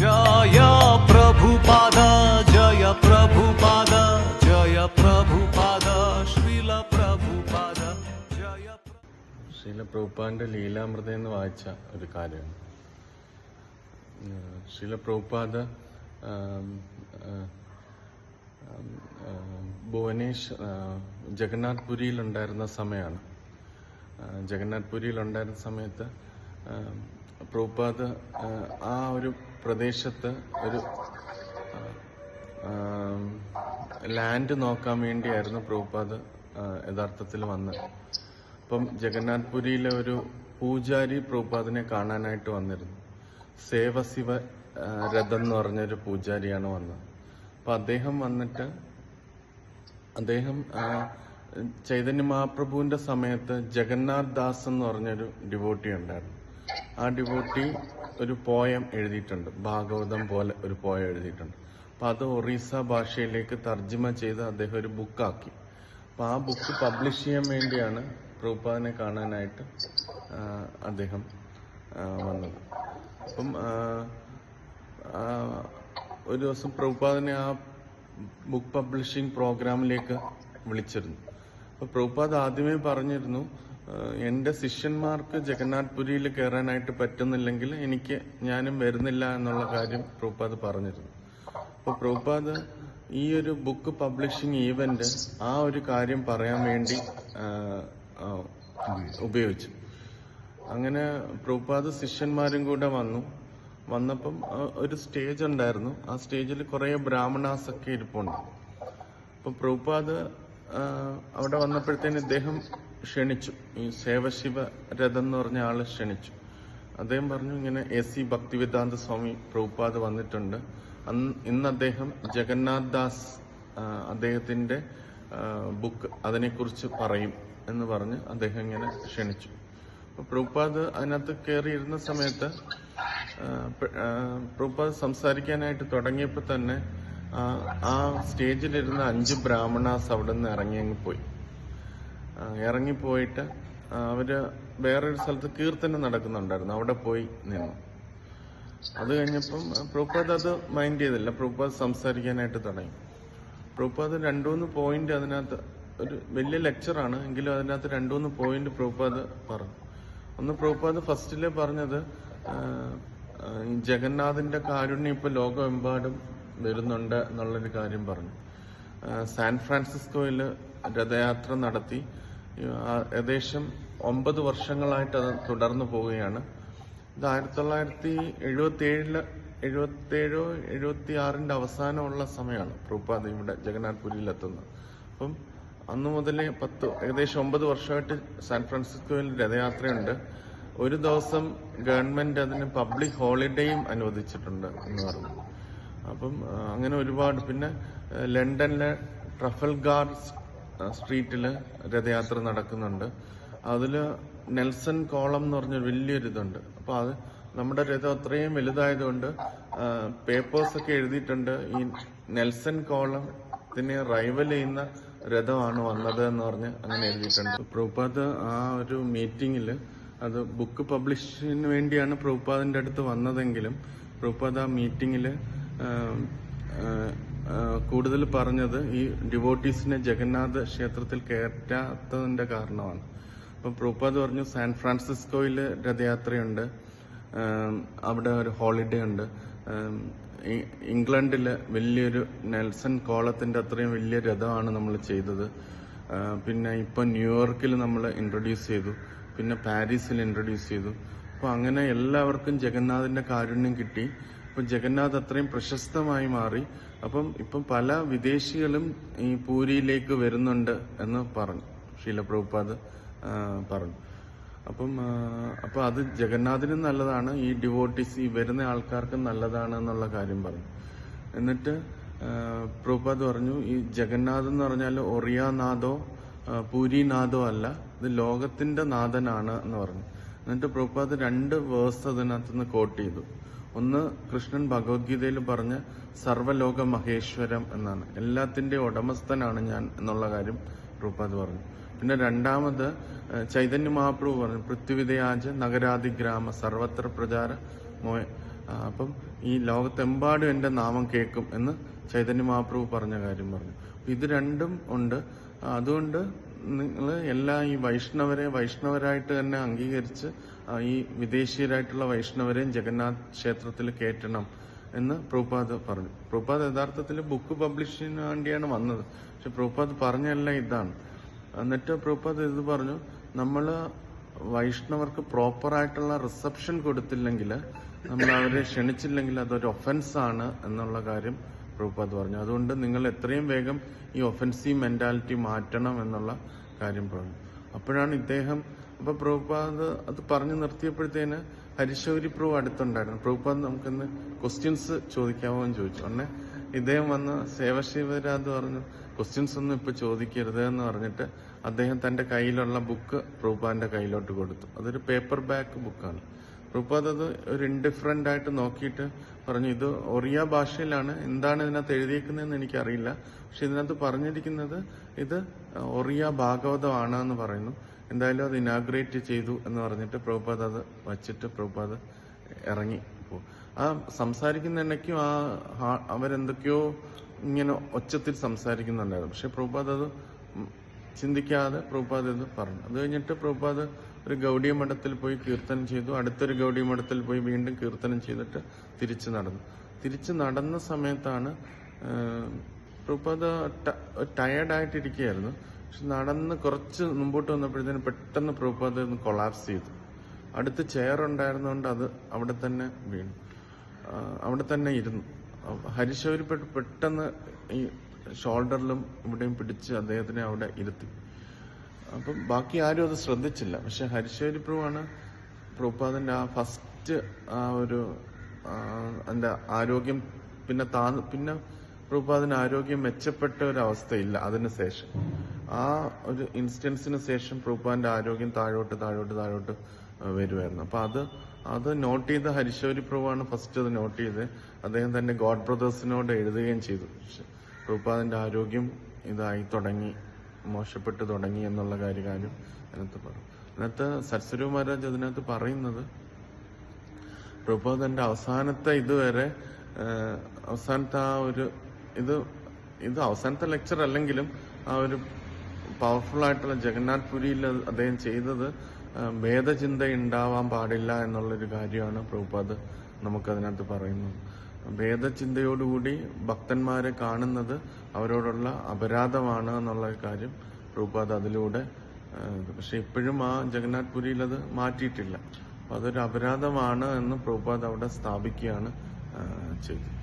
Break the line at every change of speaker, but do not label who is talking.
ജയ പ്രഭുപാദ ജയ
ജയ ജയ ലീലാമൃത എന്ന് വായിച്ച ഒരു കാര്യമാണ്. ശ്രീല പ്രഭുപാദ ഭുവനേഷ് ജഗന്നാഥ് പുരിയിലുണ്ടായിരുന്ന സമയമാണ്. ജഗന്നാഥ് പുരിയിലുണ്ടായിരുന്ന സമയത്ത് പ്രഭുപാദ ആ ഒരു പ്രദേശത്ത് ഒരു ലാൻഡ് നോക്കാൻ വേണ്ടിയായിരുന്നു പ്രഭുപാദ് യഥാർത്ഥത്തിൽ വന്നത് അപ്പം ജഗന്നാഥ് പുരിയിലെ ഒരു പൂജാരി പ്രഭുപാദിനെ കാണാനായിട്ട് വന്നിരുന്നു. സേവശിവ ശിവ രഥം എന്ന് പറഞ്ഞൊരു പൂജാരിയാണ് വന്നത്. അപ്പം അദ്ദേഹം വന്നിട്ട് അദ്ദേഹം ചൈതന്യ മഹാപ്രഭുവിന്റെ സമയത്ത് ജഗന്നാഥ് ദാസ് എന്ന് പറഞ്ഞൊരു ഡിവോട്ടി ഉണ്ടായിരുന്നു ആ ഡിവോട്ടി ഒരു പോയം എഴുതിയിട്ടുണ്ട്. ഭാഗവതം പോലെ ഒരു പോയം എഴുതിയിട്ടുണ്ട്. അപ്പൊ അത് ഒറീസ ഭാഷയിലേക്ക് തർജിമ ചെയ്ത് അദ്ദേഹം ഒരു ബുക്കാക്കി. അപ്പൊ ആ ബുക്ക് പബ്ലിഷ് ചെയ്യാൻ വേണ്ടിയാണ് പ്രഭുപാദിനെ കാണാനായിട്ട് അദ്ദേഹം വന്നത്. അപ്പം ഒരു ദിവസം പ്രഭുപാദിനെ ആ ബുക്ക് പബ്ലിഷിംഗ് പ്രോഗ്രാമിലേക്ക് വിളിച്ചിരുന്നു. അപ്പൊ പ്രഭുപാദ് ആദ്യമേ പറഞ്ഞിരുന്നു "ഏഹ് എന്റെ ശിഷ്യന്മാർക്ക് ജഗന്നാഥ് പുരിയിൽ കയറാനായിട്ട് പറ്റുന്നില്ലെങ്കിൽ എനിക്ക് ഞാനും വരുന്നില്ല എന്നുള്ള കാര്യം പ്രഭുപാദ് പറഞ്ഞിരുന്നു. അപ്പൊ പ്രഭുപാദ് ഈ ഒരു ബുക്ക് പബ്ലിഷിംഗ് ഈവന്റ് ആ ഒരു കാര്യം പറയാൻ വേണ്ടി ഉപയോഗിച്ചു. അങ്ങനെ പ്രഭുപാദ് ശിഷ്യന്മാരും കൂടെ വന്നു. വന്നപ്പം ഒരു സ്റ്റേജ് ഉണ്ടായിരുന്നു. ആ സ്റ്റേജിൽ കുറെ ബ്രാഹ്മണാസൊക്കെ ഇരിപ്പുണ്ട്. അപ്പൊ പ്രഭുപാദ് അവിടെ വന്നപ്പോഴത്തേന് ഇദ്ദേഹം ക്ഷണിച്ചു. ഈ സേവശിവ രഥം എന്ന് പറഞ്ഞ ആൾ ക്ഷണിച്ചു. അദ്ദേഹം പറഞ്ഞു ഇങ്ങനെ എ സി ഭക്തിവേദാന്ത സ്വാമി പ്രഭുപാദ് വന്നിട്ടുണ്ട്. അന്ന് ഇന്ന് അദ്ദേഹം ജഗന്നാഥ് ദാസ് അദ്ദേഹത്തിന്റെ ബുക്ക് അതിനെക്കുറിച്ച് പറയും എന്ന് പറഞ്ഞ് അദ്ദേഹം ഇങ്ങനെ ക്ഷണിച്ചു. പ്രഭുപാദ് അതിനകത്ത് കയറിയിരുന്ന സമയത്ത് പ്രഭുപാദ് സംസാരിക്കാനായിട്ട് തുടങ്ങിയപ്പോൾ തന്നെ ആ, സ്റ്റേജിലിരുന്ന അഞ്ച് ബ്രാഹ്മണാസ് അവിടെ നിന്ന് ഇറങ്ങി അങ്ങ് പോയി ഇറങ്ങിപ്പോയിട്ട് അവർ വേറൊരു സ്ഥലത്ത് കീർത്തനം നടക്കുന്നുണ്ടായിരുന്നു. അവിടെ പോയി നിന്നു. അത് കഴിഞ്ഞപ്പം പ്രൂപ്പാദ് അത് മൈൻഡ് ചെയ്തില്ല. പ്രൂപ്പാദ് സംസാരിക്കാനായിട്ട് തുടങ്ങി. പ്രൂപ്പാദ് രണ്ടുമൂന്ന് പോയിന്റ് അതിനകത്ത് ഒരു വലിയ ലെക്ചറാണ്. എങ്കിലും അതിനകത്ത് രണ്ടുമൂന്ന് പോയിന്റ് പ്രൂപ്പാദ് പറഞ്ഞു. ഒന്ന് പ്രൂപ്പാദ് ഫസ്റ്റിൽ പറഞ്ഞത് ജഗന്നാഥിന്റെ കാരുണ്യം ഇപ്പൊ ലോകമെമ്പാടും വരുന്നുണ്ട് എന്നുള്ളൊരു കാര്യം പറഞ്ഞു. സാൻ ഫ്രാൻസിസ്കോയിൽ രഥയാത്ര നടത്തി. ഏകദേശം ഒമ്പത് വർഷങ്ങളായിട്ട് അത് തുടർന്നു പോവുകയാണ്. ഇത് ആയിരത്തി തൊള്ളായിരത്തി എഴുപത്തി ഏഴിൽ എഴുപത്തി ആറിന്റെ അവസാനമുള്ള സമയമാണ് പ്രഭുപാദ് ഇവിടെ ജഗന്നാഥ് പുരിയിൽ എത്തുന്നത് അപ്പം അന്നു മുതലേ പത്ത് ഏകദേശം ഒമ്പത് വർഷമായിട്ട് സാൻ ഫ്രാൻസിസ്കോയിൽ രഥയാത്രയുണ്ട്. ഒരു ദിവസം ഗവൺമെന്റ് അതിന് പബ്ലിക് ഹോളിഡേയും അനുവദിച്ചിട്ടുണ്ട് എന്ന് പറഞ്ഞു. അപ്പം അങ്ങനെ ഒരുപാട്. പിന്നെ ലണ്ടനിലെ ട്രഫൽഗാർ സ്ട്രീറ്റിൽ രഥയാത്ര നടക്കുന്നുണ്ട്. അതിൽ നെൽസൺ കോളം എന്ന് പറഞ്ഞ വലിയൊരു ഇതുണ്ട്. അപ്പോൾ അത് നമ്മുടെ രഥം അത്രയും വലുതായതുകൊണ്ട് പേപ്പേഴ്സൊക്കെ എഴുതിയിട്ടുണ്ട്. ഈ നെൽസൺ കോളത്തിന് റൈവൽ ചെയ്യുന്ന രഥമാണ് വന്നത് എന്ന് പറഞ്ഞ് അങ്ങനെ എഴുതിയിട്ടുണ്ട്. പ്രഭുപാദ് ആ ഒരു മീറ്റിംഗിൽ അത് ബുക്ക് പബ്ലിഷിന് വേണ്ടിയാണ് പ്രഭുപാദിന്റെ അടുത്ത് വന്നതെങ്കിലും പ്രഭുപാദ് ആ മീറ്റിംഗിൽ കൂടുതൽ പറഞ്ഞത് ഈ ഡിവോട്ടീസിനെ ജഗന്നാഥ ക്ഷേത്രത്തിൽ കയറ്റാത്തതിന്റെ കാരണമാണ്. അപ്പൊ പ്രൂപ്പാദ് പറഞ്ഞു സാൻ ഫ്രാൻസിസ്കോയിൽ രഥയാത്രയുണ്ട്. അവിടെ ഒരു ഹോളിഡേ ഉണ്ട്. ഇംഗ്ലണ്ടിൽ വലിയൊരു നെൽസൺ കോളത്തിന്റെ അത്രയും വലിയ രഥമാണ് നമ്മൾ ചെയ്തത്. പിന്നെ ഇപ്പൊ ന്യൂയോർക്കിൽ നമ്മൾ ഇൻട്രൊഡ്യൂസ് ചെയ്തു. പിന്നെ പാരീസിൽ ഇൻട്രൊഡ്യൂസ് ചെയ്തു. അപ്പൊ അങ്ങനെ എല്ലാവർക്കും ജഗന്നാഥിന്റെ കാരുണ്യം കിട്ടി. അപ്പൊ ജഗന്നാഥ് അത്രയും പ്രശസ്തമായി മാറി. അപ്പം ഇപ്പം പല വിദേശികളും ഈ പൂരിയിലേക്ക് വരുന്നുണ്ട് എന്ന് പറഞ്ഞു. ഷീല പ്രഭുപാദ് പറഞ്ഞു. അപ്പം അപ്പം അത് ജഗന്നാഥിനും നല്ലതാണ് ഈ ഡിവോട്ടീസ് ഈ വരുന്ന ആൾക്കാർക്കും നല്ലതാണ് എന്നുള്ള കാര്യം പറഞ്ഞു. എന്നിട്ട് പ്രഭുപാദ് പറഞ്ഞു ഈ ജഗന്നാഥ് എന്ന് പറഞ്ഞാൽ ഒറിയാനാഥോ പൂരിനാഥോ അല്ല ഇത് ലോകത്തിന്റെ നാഥനാണ് എന്ന് പറഞ്ഞു. എന്നിട്ട് പ്രഭുപാദ് രണ്ട് വേഴ്സ് അതിനകത്തുനിന്ന് കോട്ട് ചെയ്തു. ഒന്ന് കൃഷ്ണൻ ഭഗവത്ഗീതയിൽ പറഞ്ഞ സർവലോക മഹേശ്വരം എന്നാണ്. എല്ലാത്തിന്റെ ഉടമസ്ഥനാണ് ഞാൻ എന്നുള്ള കാര്യം പ്രഭുപാദ് പറഞ്ഞു. പിന്നെ രണ്ടാമത് ചൈതന്യ മഹാപ്രഭു പറഞ്ഞു പൃഥ്വിതയാജ നഗരാതിഗ്രാമ സർവത്ര പ്രചാര ആ, അപ്പം ഈ ലോകത്തെമ്പാടും എന്റെ നാമം കേൾക്കും എന്ന് ചൈതന്യ മഹാപ്രഭു പറഞ്ഞ കാര്യം പറഞ്ഞു. ഇത് രണ്ടും ഉണ്ട്. അതുകൊണ്ട് നിങ്ങൾ എല്ലാ ഈ വൈഷ്ണവരെ വൈഷ്ണവരായിട്ട് തന്നെ അംഗീകരിച്ച് ഈ വിദേശീയരായിട്ടുള്ള വൈഷ്ണവരെയും ജഗന്നാഥ് ക്ഷേത്രത്തിൽ കയറ്റണം എന്ന് പ്രഭുപാദ് പറഞ്ഞു. പ്രഭുപാദ് യഥാർത്ഥത്തിൽ ബുക്ക് പബ്ലിഷിന് വേണ്ടിയാണ് വന്നത്. പക്ഷെ പ്രഭുപാദ് പറഞ്ഞല്ല ഇതാണ്. എന്നിട്ട് പ്രഭുപാദ് ഇത് പറഞ്ഞു നമ്മൾ വൈഷ്ണവർക്ക് പ്രോപ്പറായിട്ടുള്ള റിസപ്ഷൻ കൊടുത്തില്ലെങ്കിൽ നമ്മൾ അവരെ ക്ഷണിച്ചില്ലെങ്കിൽ അതൊരു ഒഫൻസ് ആണ് എന്നുള്ള കാര്യം പ്രഭുപാദ് പറഞ്ഞു. അതുകൊണ്ട് നിങ്ങൾ എത്രയും വേഗം ഈ ഒഫൻസീവ് മെന്റാലിറ്റി മാറ്റണം എന്നുള്ള കാര്യം പറഞ്ഞു. അപ്പോഴാണ് ഇദ്ദേഹം അപ്പൊ പ്രഭുപാദ് അത് പറഞ്ഞു നിർത്തിയപ്പോഴത്തേന് ഹരിശൗരി പ്രഭു അടുത്തുണ്ടായിരുന്നു. പ്രഭുപാദ് നമുക്കിന്ന് ക്വസ്റ്റ്യൻസ് ചോദിക്കാമോ എന്ന് ചോദിച്ചു. ഉടനെ ഇദ്ദേഹം വന്ന് സേവശിവരാത് പറഞ്ഞു ക്വസ്റ്റ്യൻസ് ഒന്നും ഇപ്പൊ ചോദിക്കരുത് എന്ന് പറഞ്ഞിട്ട് അദ്ദേഹം തന്റെ കയ്യിലുള്ള ബുക്ക് പ്രഭുപാദിന്റെ കയ്യിലോട്ട് കൊടുത്തു. അതൊരു പേപ്പർ ബാക്ക് ബുക്കാണ് പ്രഭുപാദ് അത് ഒരു ഇൻഡിഫറന്റ് ആയിട്ട് നോക്കിയിട്ട് പറഞ്ഞു ഇത് ഒറിയ ഭാഷയിലാണ് എന്താണ് ഇതിനകത്ത് എഴുതിയിരിക്കുന്നതെന്ന് എനിക്കറിയില്ല. പക്ഷെ ഇതിനകത്ത് പറഞ്ഞിരിക്കുന്നത് ഇത് ഒറിയ ഭാഗവതമാണ് എന്ന് പറയുന്നു. എന്തായാലും അത് ഇനാഗ്രേറ്റ് ചെയ്തു എന്ന് പറഞ്ഞിട്ട് പ്രഭുപാദ് അത് വച്ചിട്ട് പ്രഭുപാദ് ഇറങ്ങി പോ- ആ സംസാരിക്കുന്ന ഇടയ്ക്കും ആ അവരെന്തൊക്കെയോ ഇങ്ങനെ ഒച്ചത്തിൽ സംസാരിക്കുന്നുണ്ടായിരുന്നു. പക്ഷെ പ്രഭുപാദ് അത് ചിന്തിക്കാതെ പ്രഭുപാദ് ഇത് പറഞ്ഞു. അത് കഴിഞ്ഞിട്ട് പ്രഭുപാദ് ഒരു ഗൗഡിയ മഠത്തിൽ പോയി കീർത്തനം ചെയ്തു. അടുത്തൊരു ഗൗഡിയ മഠത്തിൽ പോയി വീണ്ടും കീർത്തനം ചെയ്തിട്ട് തിരിച്ചു നടന്നു. തിരിച്ചു നടന്ന സമയത്താണ് ടയേർഡായിട്ടിരിക്കുകയായിരുന്നു ടയർഡായിട്ടിരിക്കുകയായിരുന്നു പക്ഷെ നടന്ന് കുറച്ച് മുമ്പോട്ട് വന്നപ്പോഴത്തേനും പെട്ടെന്ന് പ്രഭുപാദ് ഒന്ന് കൊളാപ്സ് ചെയ്തു. അടുത്ത് ചെയർ ഉണ്ടായിരുന്നുകൊണ്ട് അത് അവിടെ തന്നെ വീണു. അവിടെ തന്നെ ഇരുന്നു. ഹരിശൗരി പെട്ടെന്ന് ഈ ഷോൾഡറിലും ഇവിടെയും പിടിച്ച് അദ്ദേഹത്തിനെ അവിടെ ഇരുത്തി. അപ്പം ബാക്കി ആരും അത് ശ്രദ്ധിച്ചില്ല. പക്ഷെ ഹരിശേരി പ്രഭുവാണ് പ്രഭുപാദന്റെ ആ ഫസ്റ്റ് ആ ഒരു ആ, ആരോഗ്യം പിന്നെ താ പിന്നെ പ്രഭുപാദന് ആരോഗ്യം മെച്ചപ്പെട്ട ഒരു അവസ്ഥയില്ല അതിന് ശേഷം. ആ ഒരു ഇൻസ്റ്റൻസിന് ശേഷം പ്രഭുപാദന്റെ ആരോഗ്യം താഴോട്ട് താഴോട്ട് താഴോട്ട് വരുമായിരുന്നു അപ്പൊ അത് അത് നോട്ട് ചെയ്ത ഹരിശൗരി പ്രഭുവാണ് ഫസ്റ്റ് അത് നോട്ട് ചെയ്ത് അദ്ദേഹം തന്നെ ഗോഡ് ബ്രദേഴ്സിനോട് എഴുതുകയും ചെയ്തു. പക്ഷെ പ്രഭുപാദിന്റെ ആരോഗ്യം ഇതായി തുടങ്ങി. മോശപ്പെട്ടു തുടങ്ങി എന്നുള്ള കാര്യകാര്യം അതിനകത്ത് പറഞ്ഞു അതിനകത്ത് സരസ്വരൂ മഹാരാജ് അതിനകത്ത് പറയുന്നത് പ്രഭുപാദന്റെ അവസാനത്തെ ഇതുവരെ അവസാനത്തെ ആ ഒരു ഇത് ഇത് അവസാനത്തെ ലെക്ചർ അല്ലെങ്കിലും ആ ഒരു പവർഫുൾ ആയിട്ടുള്ള ജഗന്നാഥ് പുരിയിൽ അദ്ദേഹം ചെയ്തത് ഭേദചിന്ത ഉണ്ടാവാൻ പാടില്ല എന്നുള്ളൊരു കാര്യമാണ് പ്രഭുപാദ് നമുക്കതിനകത്ത് പറയുന്നത്. ഭേദചിന്തയോടുകൂടി ഭക്തന്മാരെ കാണുന്നത് അവരോടുള്ള അപരാധമാണ് എന്നുള്ള കാര്യം പ്രഭുപാദ് അതിലൂടെ. പക്ഷെ ഇപ്പോഴും ആ ജഗന്നാഥ് പുരിയിൽ അത് മാറ്റിയിട്ടില്ല. അതൊരു അപരാധമാണ് എന്ന് പ്രഭുപാദ് അവിടെ സ്ഥാപിക്കുകയാണ് ചെയ്തത്.